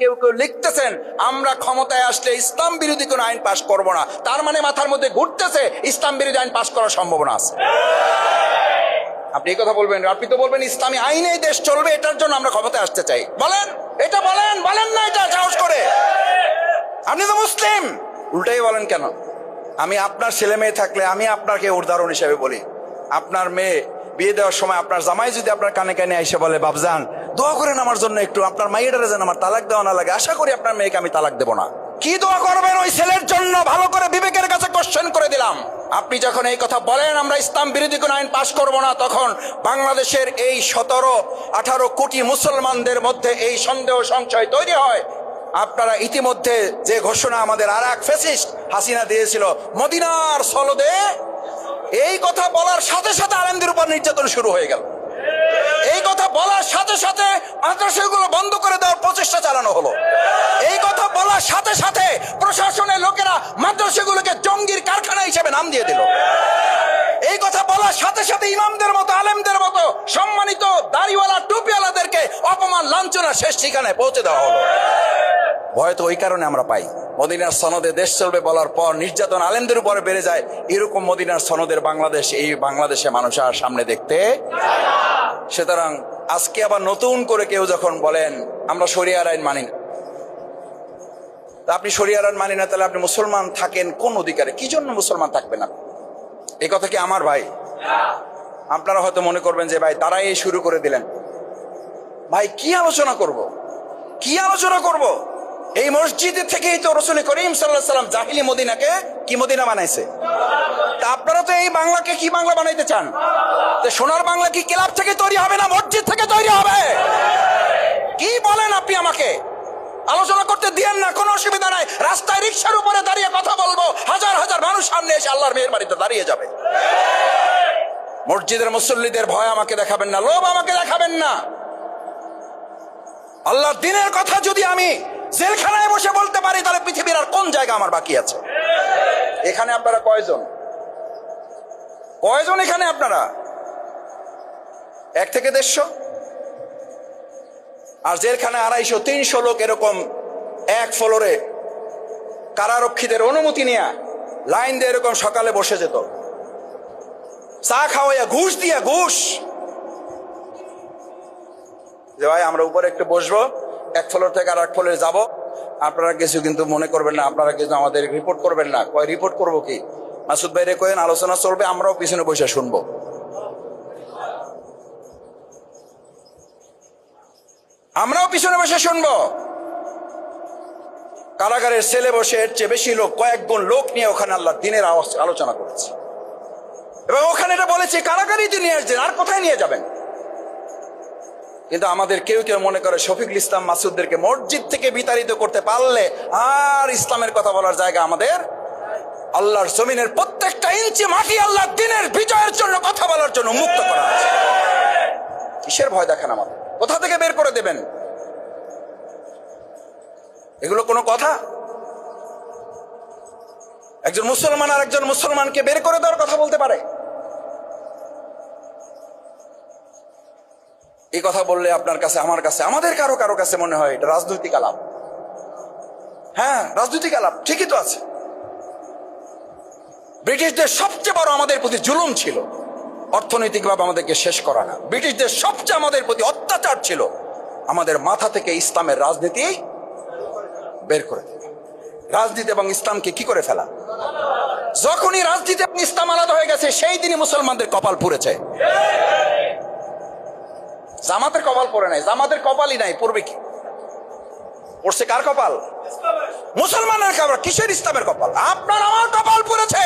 কেউ কেউ লিখতেছেন, আমরা ক্ষমতায় আসলে ইসলাম বিরোধী কোনো আইন পাশ করব না। তার মানে মাথার মধ্যে ঘুরতেছে, ইসলাম বিরোধী আইন পাশ করার সম্ভাবনা আছে। আপনি এই কথা বলবেন, আপনি তো বলবেন ইসলামী আইনেই দেশ চলবে, এটার জন্য আমরা ক্ষমতায় আসতে চাই। বলেন, এটা বলেন বলেন না এটা, সাহস করে। আপনি তো মুসলিম। উল্টাই বলেন কেন? আমি আপনার ছেলে মেয়ে থাকলে আমি আপনাকে উদাহরণ হিসেবে বলি। আপনার মেয়ে বিয়ে দেওয়ার সময় আপনার জামাই যদি আপনার কানে কানে এসে বলে বাবজান দোয়া করেন আমার জন্য একটু, আপনার মাইয়েটারে যেন আমার তালাক দেওয়া না লাগে। আশা করি আপনার মেয়েকে আমি তালাক দেবো না। কি দোয়া করবেন ওই ছেলের জন্য? ভালো করে বিবেকের কাছে কোশ্চেন করে দিলাম। আপনি যখন এই কথা বলেন, আমরা ইসলাম বিরোধী কোন আইন পাশ করব না, তখন বাংলাদেশের এই সতেরো, আঠারো কোটি মুসলমানদের মধ্যে এই সন্দেহ, সংশয় তৈরি হয়। আপনারা ইতিমধ্যে যে ঘোষণা আমাদের আর এক ফেসিস্ট হাসিনা দিয়েছিল, মদিনার সলদে, এই কথা বলার সাথে সাথে আলেমদের উপর নির্যাতন শুরু হয়ে গেল। বলার সাথে সাথে মাদ্রাসাগুলো বন্ধ করে দেওয়ার প্রচেষ্টা চালানো হলো। এই কথা বলার সাথে সাথে প্রশাসনের লোকেরা মাদ্রাসাগুলোকে জঙ্গির কারখানা হিসেবে নাম দিয়ে দিল। এই কথা বলার সাথে সাথে ইমামদের মতো, আলেমদের মতো, সম্মানিত দাড়িওয়ালা, টুপিওয়ালাদেরকে অপমান, লাঞ্ছনা শেষ ঠিকানায় পৌঁছে দেওয়া হলো। ভয় তো ওই কারণে আমরা পাই। মদিনার সনদে দেশ চলবে বলার পর নির্যাতন আলেমদের উপরে বেড়ে যায়। এরকম মদিনার সনদের বাংলাদেশ, এই বাংলাদেশে মানুষ আর সামনে দেখতে সুতরাং আজকে আবার নতুন করে কেউ যখন বলেন, আমরা শরিয়ার আইন মানি না। তা আপনি শরিয়ার আইন মানি না, তাহলে আপনি মুসলমান থাকেন কোন অধিকারে? কি জন্য মুসলমান থাকবে না? এই কথা কি আমার ভাই? আপনারা হয়তো মনে করবেন যে, ভাই, তারাই শুরু করে দিলেন। ভাই, কি আলোচনা করব? কি আলোচনা করব? এই মসজিদের থেকেই তো রসুল করিম সাল্লাহ সাল্লাম জাহিলি মদিনাকে কি মদিনা বানাইছে? তা আপনারা তো এই বাংলাকে কি বাংলা বানাইতে চান? সোনার বাংলা কি ক্লাব থেকে তৈরি হবে না মসজিদ থেকে তৈরি হবে? কি বলেন আপনি আমাকে? আলোচনা করতে দিয়েন না, কোনো অসুবিধা নাই। রাস্তায় রিক্সার উপরে দাঁড়িয়ে কথা বলব। হাজার হাজার মানুষ সামনে এসে আল্লাহর মেয়ের বাড়িতে দাঁড়িয়ে যাবে। মসজিদের মুসল্লিদের ভয় আমাকে দেখাবেন না, লোভ আমাকে দেখাবেন না। আল্লাহর দিনের কথা যদি আমি জেলখানায় বসে বলতে পারি, তাহলে পৃথিবীর আর কোন জায়গা আমার বাকি আছে? এখানে আপনারা কয়জন? কয়জন এখানে আপনারা? এক থেকে দেড়শো? আর জেলখানে আড়াইশো, তিনশো লোক এরকম এক ফ্লোরে কারারক্ষীদের অনুমতি নিয়ে লাইন দিয়ে এরকম সকালে বসে যেত। চা খাওয়াইয়া ঘুষ দিয়া, ঘুষ। যে ভাই, আমরা উপরে একটু বসবো। এক ফ্লোর থেকে আর এক ফ্লোরে যাব। আপনারা কিছু কিন্তু মনে করবেন না, আপনারা কিছু আমাদের রিপোর্ট করবেন না। কয় রিপোর্ট করব কি? মাসুদ ভাইরে কয়েন আলোচনা চলবে, আমরাও পিছনে বসে শুনব। আমরাও পিছনে বসে শুনব। কারাগারের ছেলে বসে এর চেয়ে বেশি লোক কয়েক গুণ লোক নিয়ে ওখানে আল্লাহ দিনের আলোচনা করেছে। এবং ওখানে এটা বলেছে, কারাগারই তো নিয়ে আসছেন আর কোথায় নিয়ে যাবেন? কিন্তু আমাদের কেউ কেউ মনে করে শফিকুল ইসলাম মাসুদদেরকে মসজিদ থেকে বিতাড়িত করতে পারলে আর ইসলামের কথা বলার জায়গা আমাদের আল্লাহর জমিনের প্রত্যেকটা ইঞ্চি মাটি আল্লাহ দিনের বিজয়ের জন্য কথা বলার জন্য মুক্ত করা আছে। কিসের ভয় দেখেন আমাদের? কোথা থেকে বের করে দেবেন? এগুলো কোনো কথা? একজন মুসলমান আর একজন মুসলমানকে বের করে দেওয়ার কথা বলতে পারে? এই কথা বললে আপনার কাছে, আমার কাছে, আমাদের কারও কারও কাছে মনে হয় এটা রাজনৈতিক আলাপ। হ্যাঁ রাজনৈতিক আলাপ, ঠিকই তো আছে। ব্রিটিশদের সবচেয়ে বড় আমাদের প্রতি জুলুম ছিল, অর্থনৈতিকভাবে আমাদেরকে শেষ করা না। ব্রিটিশদের সবচেয়ে আমাদের প্রতি অত্যাচার ছিল, আমাদের মাথা থেকে ইসলামের রাজনীতি বের করে দেওয়া। রাজনীতি এবং ইসলামকে কি করে ফেলা? যখনই রাজনীতি এবং ইসলাম আলাদা হয়ে গেছে, সেই দিনই মুসলমানদের কপাল পুড়েছে। জামাতের কপাল পরে নাই, জামাতের কপালই নাই, পড়বে কি? পড়ছে কার কপাল? মুসলমানের কপাল, কিসের ইসলামের কপাল? আপনার আমার কপাল পড়েছে।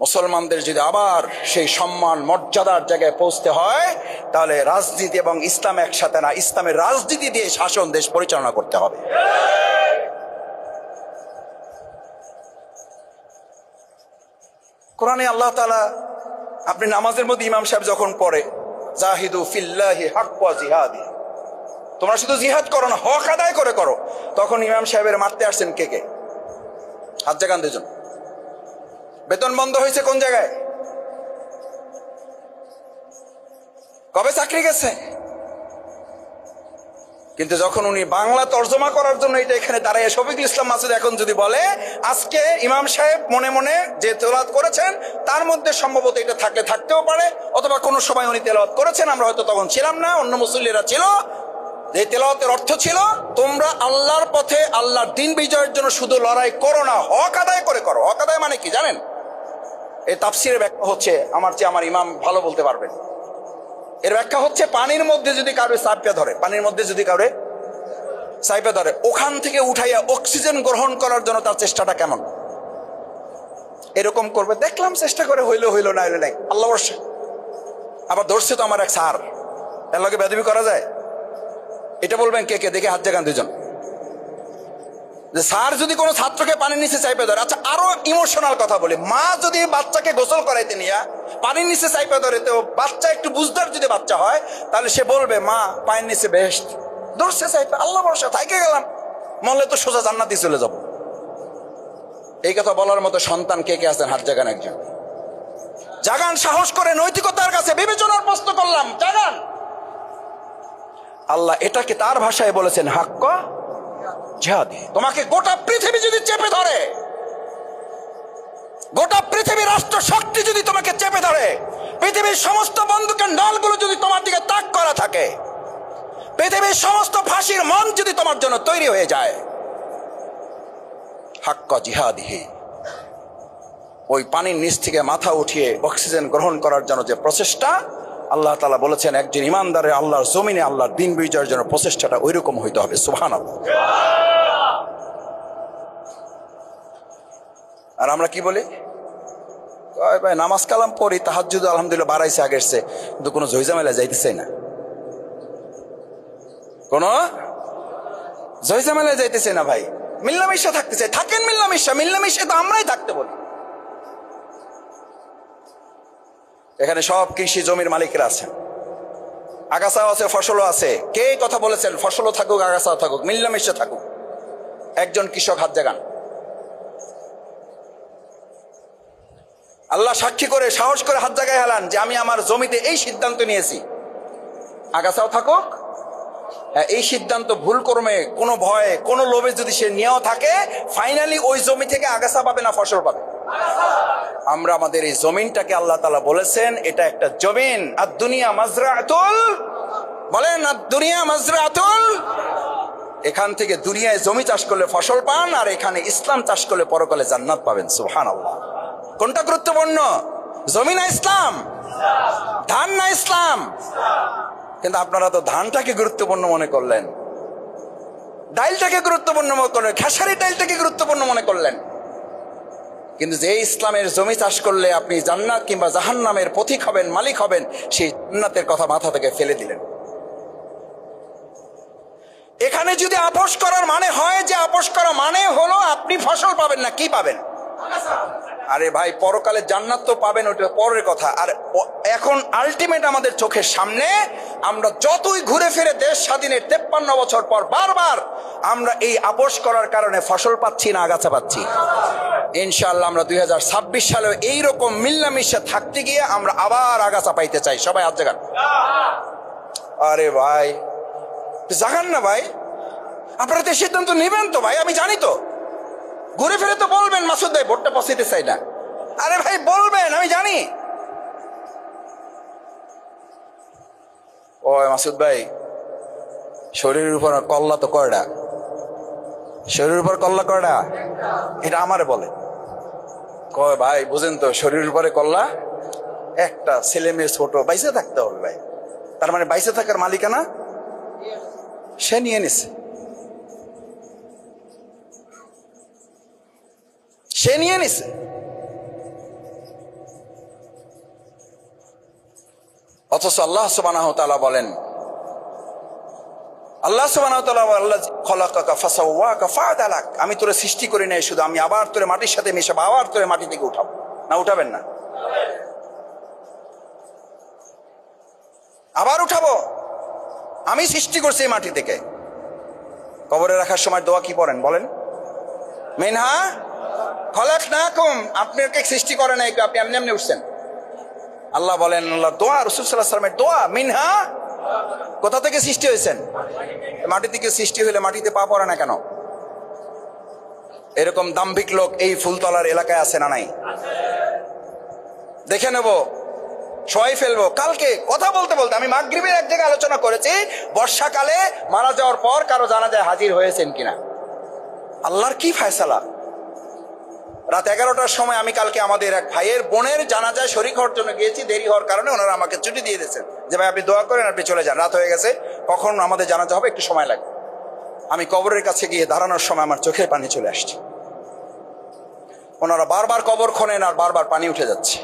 মুসলমানদের যদি আবার সেই সম্মান, মর্যাদার জায়গায় পৌঁছতে হয়, তাহলে রাজনীতি এবং ইসলাম একসাথে না, ইসলামের রাজনীতি দিয়ে শাসন, দেশ পরিচালনা করতে হবে। কোরআনে আল্লাহ তালা আপনি নামাজের মধ্যে ইমাম সাহেব যখন পড়ে, জাহিদু ফিল্লাহি হাক্কা জিহাদি তোমরা শুধু জিহাদ করো না, হক আদায় করে করো। তখন ইমাম সাহেবের মারতে আসছেন কে কে? হাত জাগান দুজন। বেতন বন্ধ হয়েছে কোন জায়গায়? কবে চাকরি গেছে? কিন্তু যখন উনি বাংলা তর্জমা করার জন্য এটা এখানে দাঁড়ায় শফিকুল ইসলাম মাসুদ এখন যদি বলে, আজকে ইমাম সাহেব মনে মনে যে তেলাত করেছেন, তার মধ্যে সম্ভবত এটা থাকলে থাকতেও পারে, অথবা কোনো সময় উনি তেলাওয়াত করেছেন, আমরা হয়তো তখন ছিলাম না, অন্য মুসল্লিরা ছিল। যে তেলাওয়াতের অর্থ ছিল, তোমরা আল্লাহর পথে আল্লাহর দিন বিজয়ের জন্য শুধু লড়াই করো না, হক আদায় করে করো। হক আদায় মানে কি জানেন? এই তাফসিরের ব্যাখ্যা হচ্ছে, আমার চেয়ে আমার ইমাম ভালো বলতে পারবেন। এর ব্যাখ্যা হচ্ছে পানির মধ্যে যদি কারও সাইপে ধরে, পানির মধ্যে যদি কারও সাইপে ধরে, ওখান থেকে উঠাইয়া অক্সিজেন গ্রহণ করার জন্য তার চেষ্টাটা কেমন? এরকম করবে। দেখলাম চেষ্টা করে হইল হইল না, হইল নাই। আল্লাহ বর্ষে। আবার ধরছে তো আমার এক সার এর লগে বেদবি করা যায়? এটা বলবেন কে কে? দেখে হাত জাগান দুজন যে স্যার যদি কোনো ছাত্রকে পানির নিচে চাইপে ধরে আচ্ছা আরও ইমোশনাল কথা বলি। মা যদি বাচ্চাকে গোসল করাইতে নিয়ে পানির নিচে চাইপে ধরে, তো বাচ্চা একটু বুঝদার যদি বাচ্চা হয়, তাহলে সে বলবে, মা পায়ের নিচে বেস্ট ধরছে চাইপে, আল্লাহ বর্ষা থাইকে গেলাম। মরলে তো সোজা জান্নাতি চলে যাব। এই কথা বলার মতো সন্তান কে কে আছেন? হাত জাগান একজন। জাগান, সাহস করে নৈতিকতার কাছে বিবেচনার প্রশ্ন করলাম। জাগান। আল্লাহ এটাকে তার ভাষায় বলেছেন, হাক্ক জিহাদি, তোমাকে গোটা পৃথিবী যদি চেপে ধরে, গোটা পৃথিবী রাষ্ট্র শক্তি যদি তোমাকে চেপে ধরে, পৃথিবীর সমস্ত বন্দুকের নলগুলো যদি তোমার দিকে তাক করা থাকে, পৃথিবীর সমস্ত ফাঁসির মন যদি তোমার জন্য তৈরি হয়ে যায়, হাক্ক জিহাদিহি ওই পানির নিচ থেকে মাথা উঠিয়ে অক্সিজেন গ্রহণ করার জন্য যে প্রচেষ্টা আল্লাহ তালা বলেছেন, একজন ইমানদারের আল্লাহর জমিনে আল্লাহর দিন বিজয়ের জন্য প্রচেষ্টাটা ওই রকম হইতে হবে সুহান আর আমরা কি বলি? ভাই, নামাজ কালাম পড়ি যদি আলহামদুলিল্লাহ বাড়াইছে আগের সে কিন্তু কোনো জয়জামেলা যাইতেছে না। কোন? জয়জামেলা যাইতেছে না ভাই। মিল্লামিশা থাকতে চাই থাকেন মিল্লামিশা মিল্লামিশা তো আমরাই থাকতে বলি। এখানে সব কৃষি জমির মালিকরা আছেন আগাছাও আছে ফসলও আছে। কে কথা বলেছেন? ফসলও থাকুক আগাছাও থাকুক মিল্লামিশে থাকুক। একজন কৃষক হাত জাগান। আল্লাহ সাক্ষী করে সাহস করে হাত জাগায় হেলান যে আমি আমার জমিতে এই সিদ্ধান্ত নিয়েছি। আগাছাও থাকুক হ্যাঁ, এই সিদ্ধান্ত ভুল কর্মে কোনো ভয়ে কোনো লোভে যদি সে নিয়েও থাকে ফাইনালি ওই জমি থেকে আগাছা পাবে না ফসল পাবে। আমরা আমাদের এই জমিনটাকে আল্লাহ তালা বলেছেন, এটা একটা জমিন। আর দুনিয়া মাজরা আতুল বলেন, আর দুনিয়া মাজরা আতুল এখান থেকে দুনিয়ায় জমি চাষ করলে ফসল পান, আর এখানে ইসলাম চাষ করলে পরকালে জান্নাত পাবেন সুহান আল্লাহ কোনটা গুরুত্বপূর্ণ? জমি না ইসলাম? ধান না ইসলাম? কিন্তু আপনারা তো ধানটাকে গুরুত্বপূর্ণ মনে করলেন। ডাইলটাকে গুরুত্বপূর্ণ মনে করলেন খেসারি ডাইলটাকে গুরুত্বপূর্ণ মনে করলেন। কিন্তু যে ইসলামের জমি চাষ করলে আপনি জান্নাত কিংবা জাহান্নামের পথিক হবেন, মালিক হবেন, সেই জান্নাতের কথা মাথা থেকে ফেলে দিলেন। এখানে যদি আপোষ করার মানে হয় যে আপোষ করা মানে হলো আপনি ফসল পাবেন না, কি পাবেন? আরে ভাই, পরকালে জান্নাত তো পাবেন, ওটা পরের কথা। আর এখন আলটিমেট আমাদের চোখের সামনে, আমরা যতই ঘুরে ফিরে দেশ স্বাধীনের তেপ্পান্ন বছর পর বারবার আমরা এই আপোষ করার কারণে ফসল পাচ্ছি না, আগাছা পাচ্ছি। ইনশাআল্লাহ আমরা দুই হাজার ছাব্বিশ সালে এইরকম মিল্লামিশা থাকতে গিয়ে আমরা আবার আগাছা পাইতে চাই। সবাই হাত জাগান। আরে ভাই, জাগান না ভাই। আপনারা তো সিদ্ধান্ত নেবেন তো ভাই, আমি জানি তো। ঘুরে ফিরে তো বলবেন, মাসুদ ভাই, ভোটটা পছাইতে চাই না। আরে ভাই, বলবেন, আমি জানি। ও মাসুদ ভাই, শরীরের উপর কল্লা তো কয়টা শরীরের উপর কল্লা কয়টা? এটা আমারে বলে। কয়, ভাই, বুঝেন তো, শরীরের উপরে কল্লা একটা, ছেলে মেয়ে ছোট, বাইসে থাকতে হবে ভাই। তার মানে বাইসে থাকার মালিকানা সে নিয়ে নিছে। সে নিয়ে নিছে। অথচ আল্লাহ তাআলা বলেন আল্লাহ ফাদালাক। আমি তোরে সৃষ্টি করি নাই শুধু, আমি আবার তোরে মাটির সাথে মিশাবো, আবার তোরে মাটি থেকে উঠাবো। না, উঠাবেন না। আবার উঠাবো। আমি সৃষ্টি করছি এই মাটি থেকে। কবরে রাখার সময় দোয়া কি পড়েন, বলেন? মিনহা খলাক না কম আপনাকে সৃষ্টি করে নাই আপনি এমনি এমনি উঠছেন। আল্লাহ বলেন, আল্লাহ দোয়া, রসুল সাল্লাহ সাল্লামের দোয়া, মিনহা কোথা থেকে সৃষ্টি হয়েছেন? মাটি থেকে সৃষ্টি হলে মাটিতে পা পড়ে না কেন? এরকম দাম্ভিক লোক এই ফুলতলার এলাকায় আছে না নাই? দেখে নেব সবাই ফেলব। কালকে কথা বলতে বলতে আমি মাগরিবের এক জায়গায় আলোচনা করেছি, বর্ষাকালে মারা যাওয়ার পর কারও জানা যায় হাজির হয়েছেন কিনা। আল্লাহর কি ফায়সালা? রাত এগারোটার সময় আমি কালকে আমাদের এক ভাইয়ের বোনের জানাজায় শরিক হওয়ার জন্য গিয়েছি, দেরি হওয়ার কারণে ওনারা আমাকে ছুটি দিয়ে দিয়েছেন। যে ভাই আপনি দোয়া করেন, আপনি চলে যান। রাত হয়ে গেছে, কখন আমাদের জানাজা হবে, একটু সময় লাগবে। আমি কবরের কাছে গিয়ে দাঁড়ানোর সময় আমার চোখের পানি চলে আসছে। ওনারা বারবার কবর খনেন আর বারবার পানি উঠে যাচ্ছে।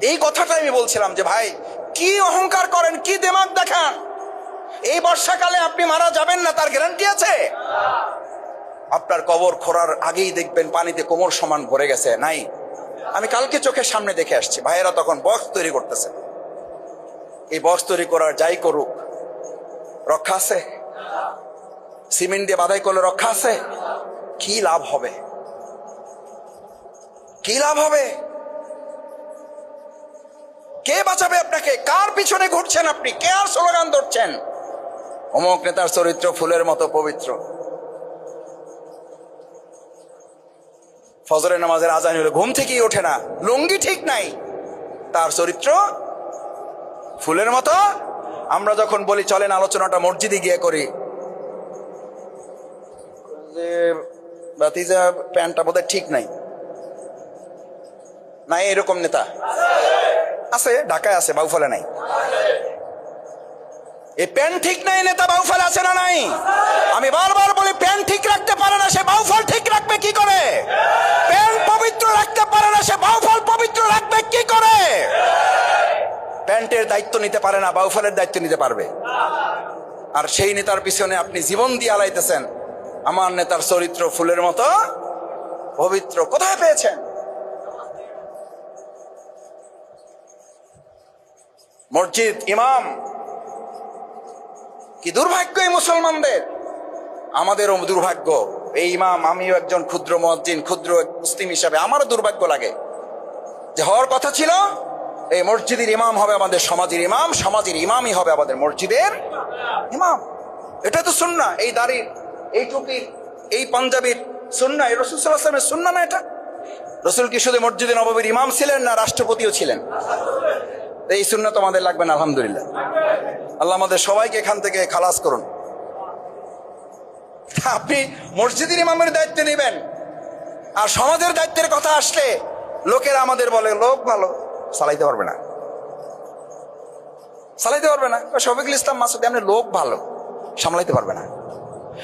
এই কথাটা আমি বলছিলাম যে, ভাই, কি অহংকার করেন, কি দেমাগ দেখান? এই বর্ষাকালে আপনি মারা যাবেন না, তার গ্যারান্টি আছে? আপনার কবর খোঁড়ার আগেই দেখবেন পানিতে কোমর সমান ভরে গেছে। নাই, আমি কালকে চোখের সামনে দেখে আসছি। ভাইয়েরা তখন বক্স তৈরি করতেছে। এই বক্স তৈরি করার যাই করুক, রক্ষা আছে? সিমেন্ট দিয়ে বাধাই করলে রক্ষা আছে? কি লাভ হবে? কি লাভ হবে? কে বাঁচাবে আপনাকে? কার পিছনে ঘুরছেন আপনি? কে আর স্লোগান ধরছেন? অমুক নেতার চরিত্র ফুলের মতো পবিত্র। ফজরের নামাজের আজান হলে ঘুম থেকেই ওঠে না। লুঙ্গি ঠিক নাই। তার চরিত্র ফুলের মতো? আমরা যখন বলি, চলেন আলোচনাটা মসজিদে গিয়ে করি। যে বাতিজা প্যান্টটা বোধহয় ঠিক নাই। নাই, এরকম নেতা। আছে, ঢাকায় আছে, বাউফলে নাই। এই প্যান্ট ঠিক নাই, নেতা বাউফল আছে না নাই? আমি বারবার বলি, প্যান্ট ঠিক রাখতে পারে না, সে বাউফল ঠিক রাখবে কি করে? প্যান্ট পবিত্র রাখতে পারে না, সে বাউফল পবিত্র রাখবে কি করে? প্যান্টের দায়িত্ব নিতে পারে না বাউফলের দায়িত্ব নিতে পারবে। আর সেই নেতার পিছনে আপনি জীবন দিয়ে আলাইতেছেন। আমার নেতার চরিত্র ফুলের মতো, পবিত্র। কোথায় পেয়েছেন? মসজিদ, ইমাম। কি দুর্ভাগ্য এই মুসলমানদের। আমাদেরও দুর্ভাগ্য। এই ইমাম, আমিও একজন ক্ষুদ্র মসজিদ ক্ষুদ্র মুসলিম হিসাবে আমারও দুর্ভাগ্য লাগে। যে হওয়ার কথা ছিল এই মসজিদের ইমাম হবে আমাদের সমাজের ইমাম, সমাজের ইমামই হবে আমাদের মসজিদের ইমাম। এটা তো শুননা এই দাড়ির এই টুপির এই পাঞ্জাবির সুন্না এই রসুল সুন্না না এটা? রসুল কি শুধু মসজিদে নববীর ইমাম ছিলেন না রাষ্ট্রপতিও ছিলেন? এই শূন্য তোমাদের লাগবে না, আলহামদুলিল্লাহ। আল্লাহ আমাদের সবাইকে এখান থেকে খালাস করুন। আপনি মসজিদের ইমামের দায়িত্ব নেবেন। আর সমাজের দায়িত্বের কথা আসলে লোকেরা আমাদের বলে, লোক ভালো। চালাইতে পারবে না। চালাইতে পারবে না। শফিকুল ইসলাম মাসুদ, আপনি লোক ভালো, সামলাইতে পারবে না।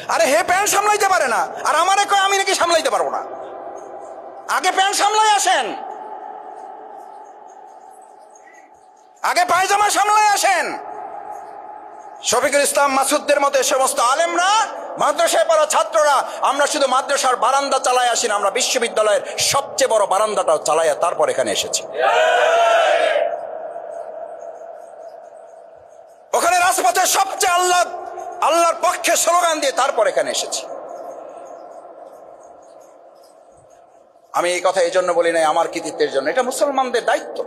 আরে হে প্যান্ট সামলাইতে পারে না। আর আমারে কয়, আমি নাকি সামলাইতে পারব না। আগে প্যান্ট সামলাই আসেন। আগে পায়জামা সামলায় আসেন। শফিকুল ইসলাম মাসুদদের মতো এ সমস্ত আলেমরা মাদ্রাসায় পড়া ছাত্ররা, আমরা শুধু মাদ্রাসার বারান্দা চালায় আসি না, আমরা বিশ্ববিদ্যালয়ের সবচেয়ে বড় বারান্দাটাও চালাইয়া তারপর এখানে এসেছি। ওখানে রাজপথে সবচেয়ে আল্লাহ, আল্লাহর পক্ষে স্লোগান দিয়ে তারপর এখানে এসেছি। আমি এই কথা এই জন্য বলি নাই, আমার কৃতিত্বের জন্য। এটা মুসলমানদের দায়িত্ব।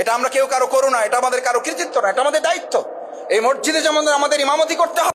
এটা আমরা কেউ কারও করো না এটা আমাদের কারও কৃতিত্ব না, এটা আমাদের দায়িত্ব। এই মসজিদে যেমন আমাদের ইমামতি করতে হবে